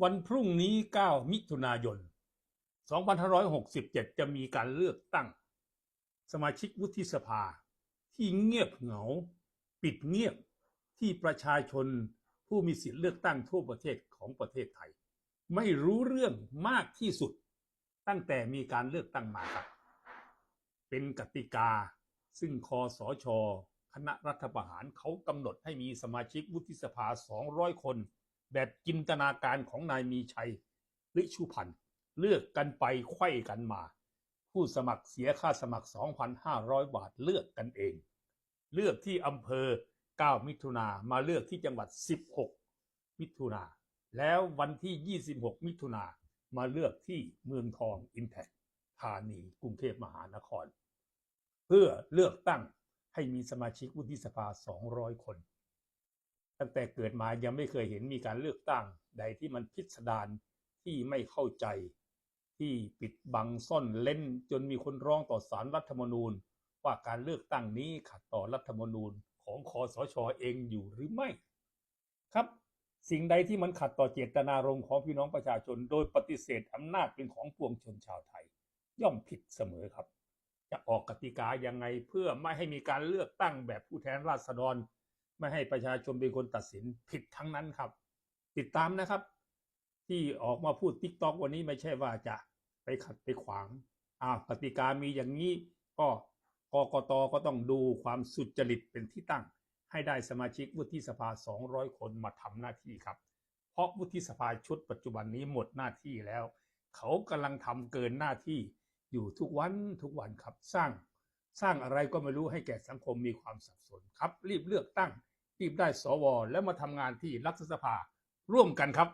วันพรุ่งนี้ 9 มิถุนายน 2567 จะมีการเลือกตั้ง สมาชิกวุฒิสภา ที่เงียบเหงา ปิดเงียบที่ประชาชนผู้มีสิทธิเลือกตั้งทั่วประเทศของประเทศไทย ไม่รู้เรื่องมากที่สุด ตั้งแต่มีการเลือกตั้งมาครับ เป็นกติกา ซึ่งคอสชคณะรัฐประหารเขากำหนดให้มีสมาชิกวุฒิสภา 200 คน แบบจินตนาการของนายมีชัยฤชุพันธ์เลือกกันไปไขว้กันมา ผู้สมัครเสียค่าสมัคร 2,500 บาทเลือกกันเอง เลือกที่อำเภอ 9 มิถุนามาเลือกที่จังหวัด 16 มิถุนาแล้ววันที่ 26 มิถุนามาเลือกที่เมืองทองอินแทคธานีกรุงเทพมหานคร เพื่อเลือกตั้งให้มีสมาชิกวุฒิสภา 200 คน ตั้งแต่เกิดมายังไม่เคยเห็นมีการเลือกตั้งใดที่มันพิสดารที่ไม่เข้าใจ ที่ปิดบังซ่อนเล่นจนมีคนร้องต่อศาลรัฐธรรมนูญ ว่าการเลือกตั้งนี้ขัดต่อรัฐธรรมนูญของคอสชเองอยู่หรือไม่ ครับ สิ่งใดที่มันขัดต่อเจตนารมณ์ของพี่น้องประชาชน โดยปฏิเสธอำนาจเป็นของปวงชนชาวไทย ย่อมผิดเสมอครับ จะออกกติกายังไงเพื่อไม่ให้มีการเลือกตั้งแบบผู้แทนราษฎร ไม่ให้ประชาชนเป็นคนตัดสินผิดทั้งนั้นครับ ติดตามนะครับ ที่ออกมาพูดติ๊กต็อกวันนี้ไม่ใช่ว่าจะไปขัดไปขวางอ่ากติกามีอย่างนี้ก็กกตก็ต้องดูความสุจริตเป็นที่ตั้ง ให้ได้สมาชิกวุฒิสภา 200 คนมาทำหน้าที่ครับ เพราะวุฒิสภาชุดปัจจุบันนี้หมดหน้าที่แล้ว เขากำลังทำเกินหน้าที่อยู่ทุกวันทุกวันครับสร้าง สร้างอะไรก็ไม่รู้ให้แก่สังคมมีความสับสนครับ รีบเลือกตั้ง รีบได้สว แล้วมาทำงานที่รัฐสภาร่วมกันครับ